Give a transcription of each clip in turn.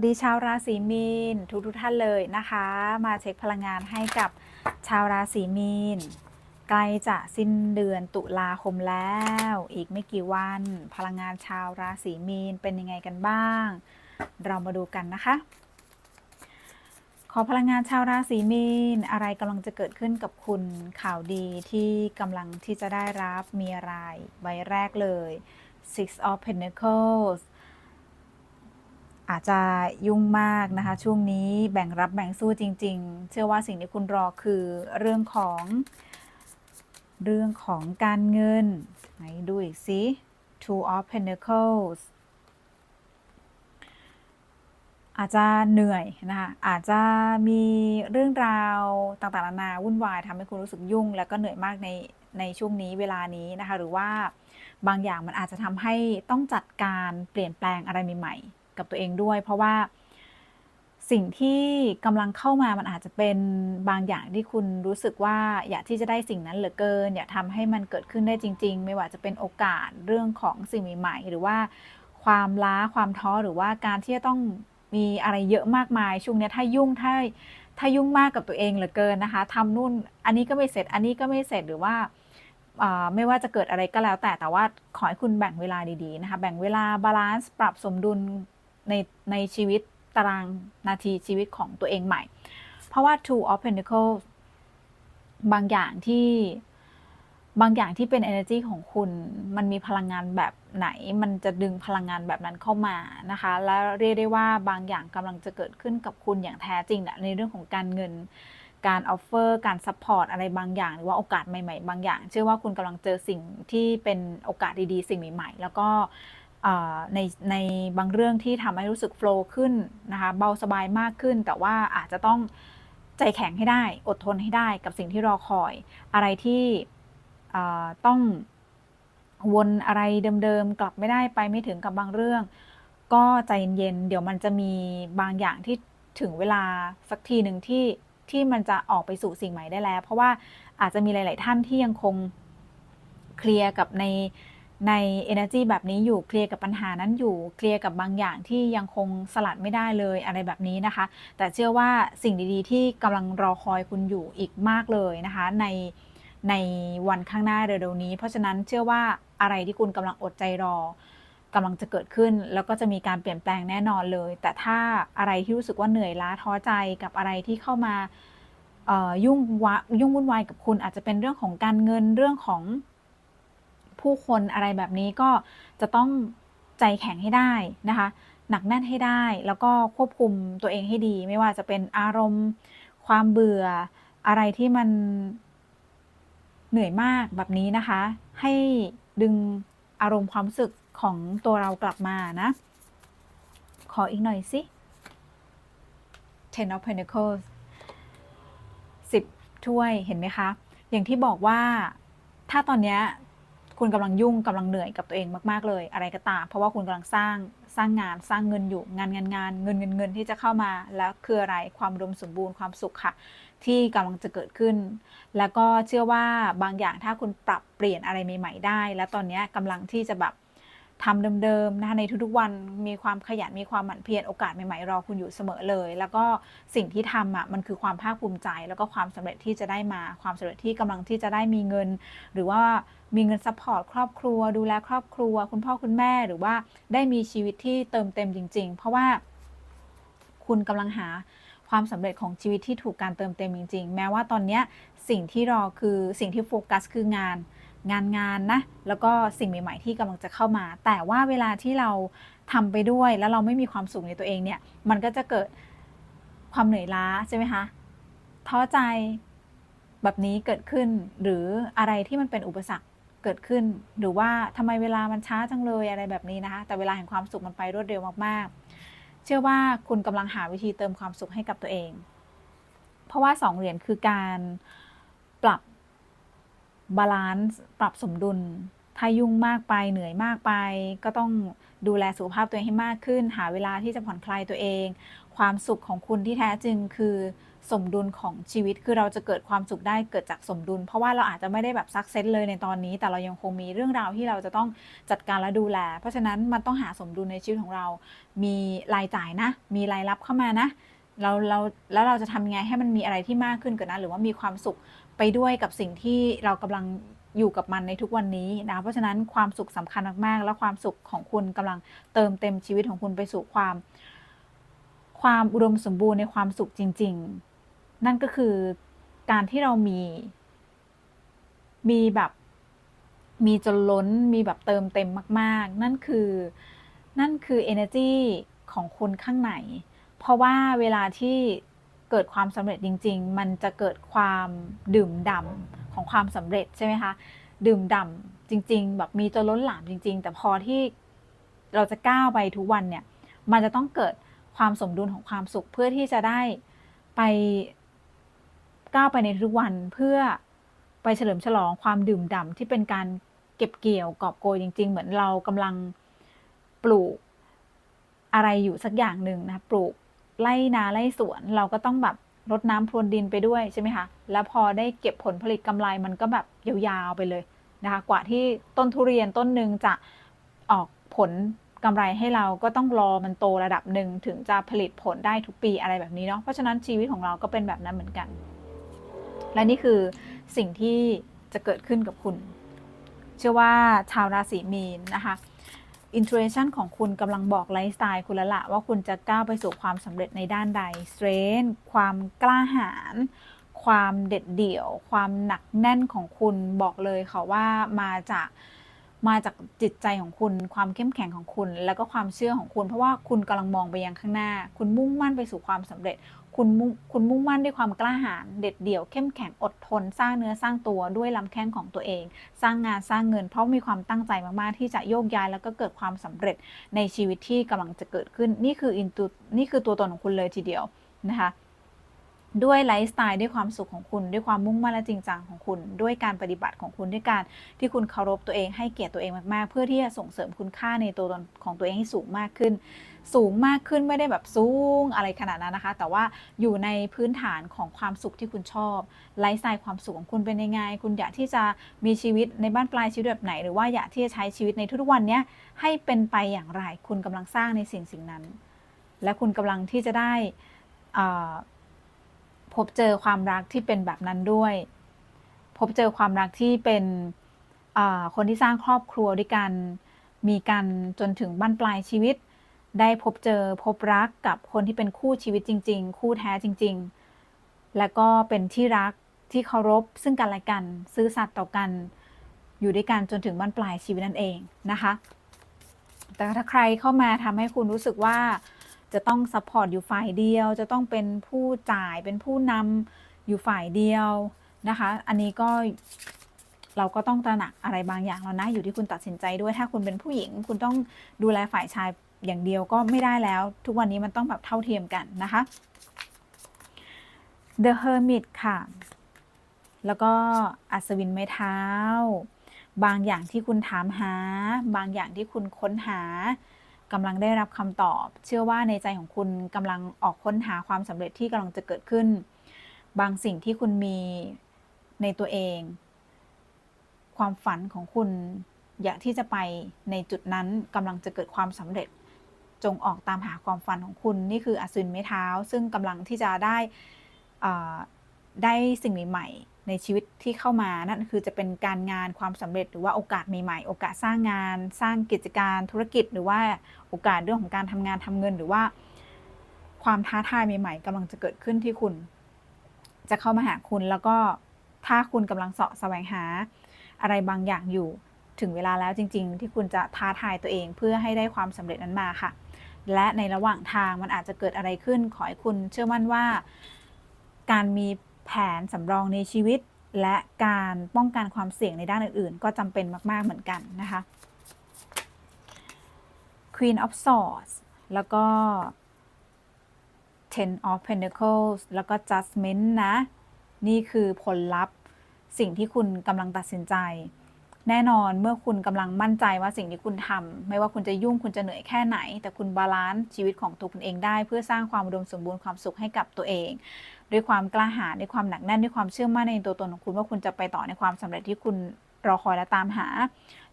วัสดีชาวราศีมีนทุกทุกท่านเลยนะคะ มาเช็คพลังงานให้กับชาวราศีมีนใกล้จะสิ้นเดือนตุลาคมแล้ว อีกไม่กี่วัน พลังงานชาวราศีมีนเป็นยังไงกันบ้าง เรามาดูกันนะคะ ขอพลังงานชาวราศีมีนอะไรกำลังจะเกิดขึ้นกับคุณข่าวดีที่กำลังที่จะได้รับมีอะไรใบแรกเลย Six of Pentacles อาจจะยุ่งมากนะคะ ช่วงนี้แบ่งรับแบ่งสู้จริง ๆ เชื่อว่าสิ่งที่คุณรอคือเรื่องของ เรื่องของการเงินไหนดูอีกสิ Two of Pentacles อาจจะเหนื่อยนะคะ อาจจะมีเรื่องราวต่างๆนานาวุ่นวายทำให้คุณรู้สึกยุ่ง แล้วก็เหนื่อยมากในในช่วงนี้เวลานี้นะคะ หรือว่าบางอย่างมันอาจจะทำให้ต้องจัดการเปลี่ยนแปลงอะไรใหม่ๆ กับตัวเองด้วย เพราะว่าสิ่งที่กำลังเข้ามามันอาจจะเป็นบางอย่างที่คุณรู้สึกว่าอยากที่จะได้สิ่งนั้นเหลือเกิน อยากทำให้มันเกิดขึ้นได้จริง ๆ ไม่ว่าจะเป็นโอกาสเรื่องของสิ่งใหม่ๆหรือว่าความล้าความท้อหรือว่าการที่จะต้องมีอะไรเยอะมากมายช่วงนี้ถ้ายุ่งถ้าถ้ายุ่งมากกับตัวเองเหลือเกินนะคะทำนู่นอันนี้ก็ไม่เสร็จอันนี้ก็ไม่เสร็จหรือว่าไม่ว่าจะเกิดอะไรก็แล้วแต่แต่ว่าขอให้คุณแบ่งเวลาดีๆนะคะแบ่งเวลาบาลานซ์ปรับสมดุล ในในชีวิตตารางนาทีชีวิตของตัวเองใหม่ เพราะว่า two of pentacles บางอย่างที่บางอย่างที่เป็น energy ของคุณ มันมีพลังงานแบบไหน มันจะดึงพลังงานแบบนั้นเข้ามานะคะ และเรียกได้ว่าบางอย่างกำลังจะเกิดขึ้นกับคุณอย่างแท้จริงนะในเรื่องของการเงิน การออฟเฟอร์ การซัพพอร์ตอะไรบางอย่าง หรือว่าโอกาสใหม่ ๆ บางอย่าง เชื่อว่าคุณกำลังเจอสิ่งที่เป็นโอกาสดีๆ สิ่งใหม่ ๆ แล้วก็ ในในบางเรื่องที่ทำให้รู้สึกโฟล์ขึ้นนะคะเบาสบายมากขึ้น แต่ว่าอาจจะต้องใจแข็งให้ได้ อดทนให้ได้กับสิ่งที่รอคอย อะไรที่ต้องวนอะไรเดิมๆ กลับไม่ได้ไปไม่ถึงกับบางเรื่อง ก็ใจเย็นๆเดี๋ยวมันจะมีบางอย่างที่ถึงเวลาสักทีหนึ่งที่ที่มันจะออกไปสู่สิ่งใหม่ได้แล้ว เพราะว่าอาจจะมีหลาย ๆ ท่านที่ยังคงเคลียร์กับใน ใน energy แบบนี้อยู่เคลียร์กับปัญหานั้นอยู่เคลียร์กับบางอย่างที่ยังคงสลัดไม่ได้เลยอะไรแบบนี้นะคะ แต่เชื่อว่าสิ่งดีๆ ที่กำลังรอคอยคุณอยู่อีกมากเลยนะคะ ในในวันข้างหน้าเร็วๆนี้ เพราะฉะนั้นเชื่อว่าอะไรที่คุณกำลังอดใจรอกำลังจะเกิดขึ้น แล้วก็จะมีการเปลี่ยนแปลงแน่นอนเลย แต่ถ้าอะไรที่รู้สึกว่าเหนื่อยล้าท้อใจกับอะไรที่เข้ามายุ่งวะยุ่งวุ่นวายกับคุณอาจจะเป็นเรื่องของการเงินเรื่องของ ผู้คนอะไรแบบนี้ก็จะต้องใจแข็งให้ได้นะคะ หนักแน่นให้ได้ แล้วก็ควบคุมตัวเองให้ดี ไม่ว่าจะเป็นอารมณ์ ความเบื่อ อะไรที่มันเหนื่อยมากแบบนี้นะคะ ให้ดึงอารมณ์ความรู้สึกของตัวเรากลับมานะ ขออีกหน่อยสิ Ten of Pentacles สิบถ้วยเห็นไหมคะ อย่างที่บอกว่าถ้าตอนนี้ คุณกำลังยุ่งกำลังเหนื่อยกับตัวเองมากๆเลย อะไรก็ตาม เพราะว่าคุณกำลังสร้างสร้างงานสร้างเงินอยู่งานงานงานเงินเงินเงินที่จะเข้ามา แล้วคืออะไรความรวมสมบูรณ์ความสุขค่ะ ที่กำลังจะเกิดขึ้น แล้วก็เชื่อว่าบางอย่างถ้าคุณปรับเปลี่ยนอะไรใหม่ ๆ ได้ แล้วตอนนี้ยกำลังที่จะแบบ ทำเดิมๆนะคะในทุกๆวันมีความขยันมีความหมั่นเพียรโอกาสใหม่ๆรอคุณอยู่เสมอเลย แล้วก็สิ่งที่ทำอะมันคือความภาคภูมิใจ แล้วก็ความสำเร็จที่จะได้มาความสำเร็จที่กำลังที่จะได้มีเงิน หรือว่ามีเงินซัพพอร์ตครอบครัว ดูแลครอบครัว คุณพ่อคุณแม่หรือว่าได้มีชีวิตที่เติมเต็มจริง ๆ เพราะว่าคุณกำลังหาความสำเร็จของชีวิตที่ถูกการเติมเต็มจริง ๆ แม้ว่าตอนเนี้ยสิ่งที่รอคือสิ่งที่โฟกัสคืองาน งานงานนะ แล้วก็สิ่งใหม่ ๆ ที่กำลังจะเข้ามา แต่ว่าเวลาที่เราทำไปด้วยแล้วเราไม่มีความสุขในตัวเองเนี่ย มันก็จะเกิดความเหนื่อยล้าใช่ไหมคะท้อใจแบบนี้เกิดขึ้นหรืออะไรที่มันเป็นอุปสรรคเกิดขึ้น หรือว่าทำไมเวลามันช้าจังเลยอะไรแบบนี้นะคะ แต่เวลาแห่งความสุขมันไปรวดเร็วมากๆ เชื่อว่าคุณกำลังหาวิธีเติมความสุขให้กับตัวเอง เพราะว่าสองเหรียญคือการ บาลานซ์ปรับสมดุล ถ้ายุ่งมากไปเหนื่อยมากไป ก็ต้องดูแลสุขภาพตัวเองให้มากขึ้น หาเวลาที่จะผ่อนคลายตัวเอง ความสุขของคุณที่แท้จริงคือสมดุลของชีวิตคือเราจะเกิดความสุขได้เกิดจากสมดุล เพราะว่าเราอาจจะไม่ได้แบบซักเซสเลยในตอนนี้ แต่เรายังคงมีเรื่องราวที่เราจะต้องจัดการและดูแล เพราะฉะนั้นมันต้องหาสมดุลในชีวิตของเรา มีรายจ่ายนะ มีรายรับเข้ามานะเราเราแล้วเราจะทำยังไงให้มันมีอะไรที่มากขึ้นกว่านั้น หรือว่ามีความสุข ไปด้วยกับสิ่งที่เรากำลังอยู่กับมันในทุกวันนี้นะ เพราะฉะนั้นความสุขสำคัญมากๆ และความสุขของคุณกำลังเติมเต็มชีวิตของคุณไปสู่ความ ความอุดมสมบูรณ์ในความสุขจริง ๆ นั่นก็คือการที่เรามี มีแบบมีจนล้นมีแบบเติมเต็มมาก ๆ นั่นคือนั่นคือ energy ของคุณข้างในเพราะว่าเวลาที่ เกิดความสำเร็จจริง ๆ มันจะเกิดความดื่มด่ำของความสำเร็จใช่ไหมคะดื่มด่ำจริง ๆ แบบมีจนล้นหลามจริง ๆ แต่พอที่เราจะก้าวไปทุกวันเนี่ยมันจะต้องเกิดความสมดุลของความสุขเพื่อที่จะได้ไปก้าวไปในทุกวันเพื่อไปเฉลิมฉลองความดื่มด่ำที่เป็นการเก็บเกี่ยวกอบโกยจริง ๆ เหมือนเรากำลังปลูกอะไรอยู่สักอย่างหนึ่งนะปลูก ไล่นาไล่สวน เราก็ต้องแบบรดน้ำพรวนดินไปด้วยใช่ไหมคะ แล้วพอได้เก็บผลผลิตกำไรมันก็แบบยาวๆไปเลยนะคะ กว่าที่ต้นทุเรียนต้นหนึ่งจะออกผลกำไรให้เราก็ต้องรอมันโตระดับหนึ่งถึงจะผลิตผลได้ทุกปีอะไรแบบนี้เนาะ เพราะฉะนั้นชีวิตของเราก็เป็นแบบนั้นเหมือนกัน และนี่คือสิ่งที่จะเกิดขึ้นกับคุณ เชื่อว่าชาวราศีมีนนะคะ อินท u เ t ชันของคุณกำลังบอกไลฟ์สไตล์คุณล้วละว่าคุณจะก้าวไปสู่ความสำเร็จในด้านใดสเตรนความกล้าหาญความเด็ดเดี่ยว ความหนักแน่นของคุณบอกเลยค่ะว่ามาจากมาจากจิตใจของคุณ ความเข้มแข็งของคุณ แล้วก็ความเชื่อของคุณ เพราะว่าคุณกำลังมองไปยังข้างหน้า คุณมุ่งมั่นไปสู่ความสำเร็จ คุณมุ่งคุณมุ่งมั่นด้วยความกล้าหาญเด็ดเดี่ยวเข้มแข็งอดทน สร้างเนื้อสร้างตัวด้วยลำแข้งของตัวเอง สร้างงานสร้างเงิน เพราะมีความตั้งใจมากๆที่จะโยกย้ายแล้วก็เกิดความสำเร็จในชีวิตที่กำลังจะเกิดขึ้น นี่คืออินตุนี่คือตัวตนของคุณเลยทีเดียวนะคะด้วยไลฟ์สไตล์ด้วยความสุขของคุณด้วยความมุ่งมั่นและจริงจังของคุณ ด้วยการปฏิบัติของคุณด้วยการที่คุณเคารพตัวเองให้เกียรติตัวเองมากๆ เพื่อที่จะส่งเสริมคุณค่าในตัวตนของตัวเองให้สูงมากขึ้น สูงมากขึ้นไม่ได้แบบสูงอะไรขนาดนั้นนะคะ แต่ว่าอยู่ในพื้นฐานของความสุขที่คุณชอบไลฟ์สไตล์ความสุขของคุณเป็นยังไง คุณอยากที่จะมีชีวิตในบ้านปลายชีวิตแบบไหน หรือว่าอยากที่จะใช้ชีวิตในทุกๆวันนี้ให้เป็นไปอย่างไร คุณกำลังสร้างในสิ่งสิ่งนั้น และคุณกำลังที่จะได้พบเจอความรักที่เป็นแบบนั้นด้วย พบเจอความรักที่เป็นคนที่สร้างครอบครัวด้วยกัน มีกันจนถึงบั้นปลายชีวิต ได้พบเจอพบรักกับคนที่เป็นคู่ชีวิตจริง ๆ คู่แท้จริง ๆ และก็เป็นที่รักที่เคารพซึ่งกันและกัน ซื้อสัตย์ต่อกัน อยู่ด้วยกันจนถึงบั้นปลายชีวิตนั่นเองนะคะ แต่ถ้าใครเข้ามาทำให้คุณรู้สึกว่าจะต้องซัพพอร์ตอยู่ฝ่ายเดียว จะต้องเป็นผู้จ่ายเป็นผู้นำอยู่ฝ่ายเดียวนะคะ อันนี้ก็เราก็ต้องตระหนักอะไรบางอย่างแล้วนะ อยู่ที่คุณตัดสินใจด้วย ถ้าคุณเป็นผู้หญิง คุณต้องดูแลฝ่ายชาย อย่างเดียวก็ไม่ได้แล้ว ทุกวันนี้มันต้องแบบเท่าเทียมกันนะคะ The Hermit ค่ะ แล้วก็อัศวินไม้เท้า บางอย่างที่คุณถามหา บางอย่างที่คุณค้นหากำลังได้รับคำตอบ เชื่อว่าในใจของคุณกำลังออกค้นหาความสำเร็จที่กำลังจะเกิดขึ้น บางสิ่งที่คุณมีในตัวเอง ความฝันของคุณอยากที่จะไปในจุดนั้นกำลังจะเกิดความสำเร็จ จงออกตามหาความฝันของคุณ นี่คืออสุนไม้เท้า ซึ่งกำลังที่จะได้ได้สิ่งใหม่ในชีวิตที่เข้ามานั่นคือจะเป็นการงานความสำเร็จหรือว่าโอกาสใหม่ๆ โอกาสสร้างงาน สร้างกิจการธุรกิจ หรือว่าโอกาสเรื่องของการทำงานทำเงิน หรือว่าความท้าทายใหม่ ๆกำลังจะเกิดขึ้นที่คุณ จะเข้ามาหาคุณแล้วก็ถ้าคุณกำลังเสาะแสวงหาอะไรบางอย่างอยู่ถึงเวลาแล้วจริง ๆ ที่คุณจะท้าทายตัวเองเพื่อให้ได้ความสำเร็จนั้นมาค่ะ และในระหว่างทางมันอาจจะเกิดอะไรขึ้น ขอให้คุณเชื่อมั่นว่า การมีแผนสำรองในชีวิต และการป้องกันความเสี่ยงในด้านอื่น ๆ ก็จำเป็นมาก ๆ เหมือนกันนะคะ Queen of Swords แล้วก็ Ten of Pentacles แล้วก็ Judgment นะ นี่คือผลลัพธ์สิ่งที่คุณกำลังตัดสินใจ แน่นอนเมื่อคุณกำลังมั่นใจว่าสิ่งที่คุณทำไม่ว่าคุณจะยุ่งคุณจะเหนื่อยแค่ไหน แต่คุณบาลานซ์ชีวิตของตัวคุณเองได้ เพื่อสร้างความอุดมสมบูรณ์ความสุขให้กับตัวเอง ด้วยความกล้าหาญด้วยความหนักแน่นด้วยความเชื่อมั่นในตัวตนของคุณว่าคุณจะไปต่อในความสำเร็จที่คุณรอคอยและตามหา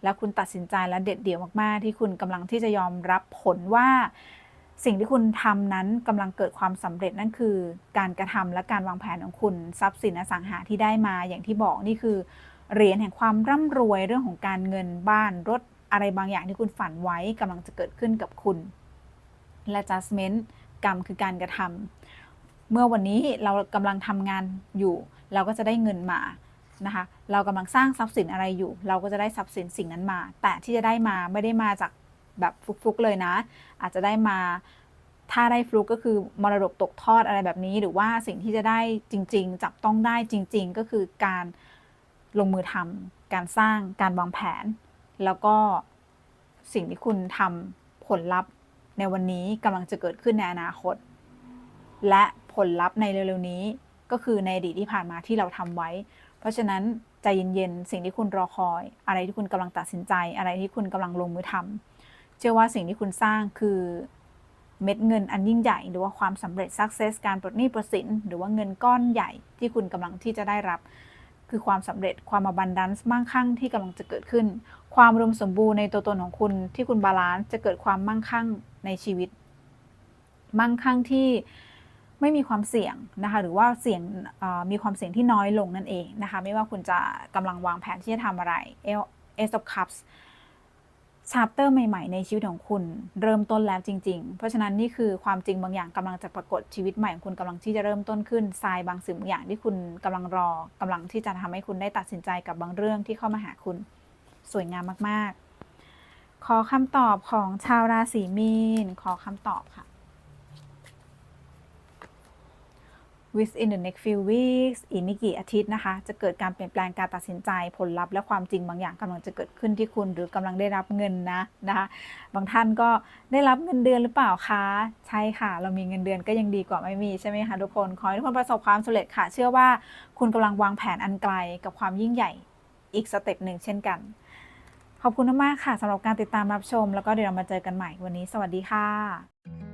แล้วคุณตัดสินใจและเด็ดเดี่ยวมาก ๆ ที่คุณกำลังที่จะยอมรับผลว่าสิ่งที่คุณทำนั้นกำลังเกิดความสำเร็จนั่นคือ การกระทำและการวางแผนของคุณทรัพย์สินอสังหาที่ได้มาอย่างที่บอกนี่คือ เหรียญแห่งความร่ำรวยเรื่องของการเงินบ้านรถอะไรบางอย่างที่คุณฝันไว้กำลังจะเกิดขึ้นกับคุณ และ judgment กรรมคือการกระทำเมื่อวันนี้เรากำลังทำงานอยู่ เราก็จะได้เงินมานะคะ เรากำลังสร้างทรัพย์สินอะไรอยู่ เราก็จะได้ทรัพย์สินสิ่งนั้นมา แต่ที่จะได้มาไม่ได้มาจากแบบฟลุกๆเลยนะ อาจจะได้มาถ้าได้ฟลุกก็คือมรดกตกทอดอะไรแบบนี้ หรือว่าสิ่งที่จะได้จริง ๆ จับต้องได้จริง ๆ ก็คือการ ลงมือทำการสร้างการวางแผน แล้วก็สิ่งที่คุณทำผลลัพธ์ในวันนี้กำลังจะเกิดขึ้นในอนาคต และผลลัพธ์ในเร็วๆนี้ก็คือในอดีตที่ผ่านมาที่เราทำไว้ เพราะฉะนั้นใจเย็นๆสิ่งที่คุณรอคอย อะไรที่คุณกำลังตัดสินใจ อะไรที่คุณกำลังลงมือทำเชื่อว่าสิ่งที่คุณสร้างคือเม็ดเงินอันยิ่งใหญ่ หรือว่าความสำเร็จ success การปลดหนี้ปลดสินหรือว่าเงินก้อนใหญ่ที่คุณกำลังที่จะได้รับ คือความสำเร็จความ abundance มั่งคั่งที่กำลังจะเกิดขึ้น ความรวมสมบูรณ์ในตัวตนของคุณที่คุณบาลานซ์จะเกิดความมั่งคั่งในชีวิต มั่งคั่งที่ไม่มีความเสี่ยงนะคะหรือว่าเสี่ยงมีความเสี่ยงที่น้อยลงนั่นเองนะคะไม่ว่าคุณจะกำลังวางแผนที่จะทำอะไร Ace of Cups ชาปเตอร์ใหม่ ๆ ในชีวิตของคุณเริ่มต้นแล้วจริง ๆ เพราะฉะนั้นนี่คือความจริงบางอย่างกำลังจะปรากฏชีวิตใหม่ของคุณกำลังที่จะเริ่มต้นขึ้นทรายบางสิ่งบางอย่างที่คุณกำลังรอกำลังที่จะทำให้คุณได้ตัดสินใจกับบางเรื่องที่เข้ามาหาคุณ สวยงามมากๆ ขอคำตอบของชาวราศีมีน ขอคำตอบค่ะ within the next few weeks อีกไม่กี่อาทิตย์นะคะ จะเกิดการเปลี่ยนแปลงการตัดสินใจผลลัพธ์และความจริงบางอย่างกำลังจะเกิดขึ้นที่คุณหรือกำลังได้รับเงินนะนะคะ บางท่านก็ได้รับเงินเดือนหรือเปล่าคะ ใช่ค่ะ เรามีเงินเดือนก็ยังดีกว่าไม่มีใช่ไหมคะทุกคน ขอให้ทุกคนประสบความสำเร็จค่ะ เชื่อว่าคุณกำลังวางแผนอันไกลกับความยิ่งใหญ่อีกสเต็ปหนึ่งเช่นกัน ขอบคุณมากค่ะสำหรับการติดตามรับชม แล้วก็เดี๋ยวเรามาเจอกันใหม่วันนี้ สวัสดีค่ะ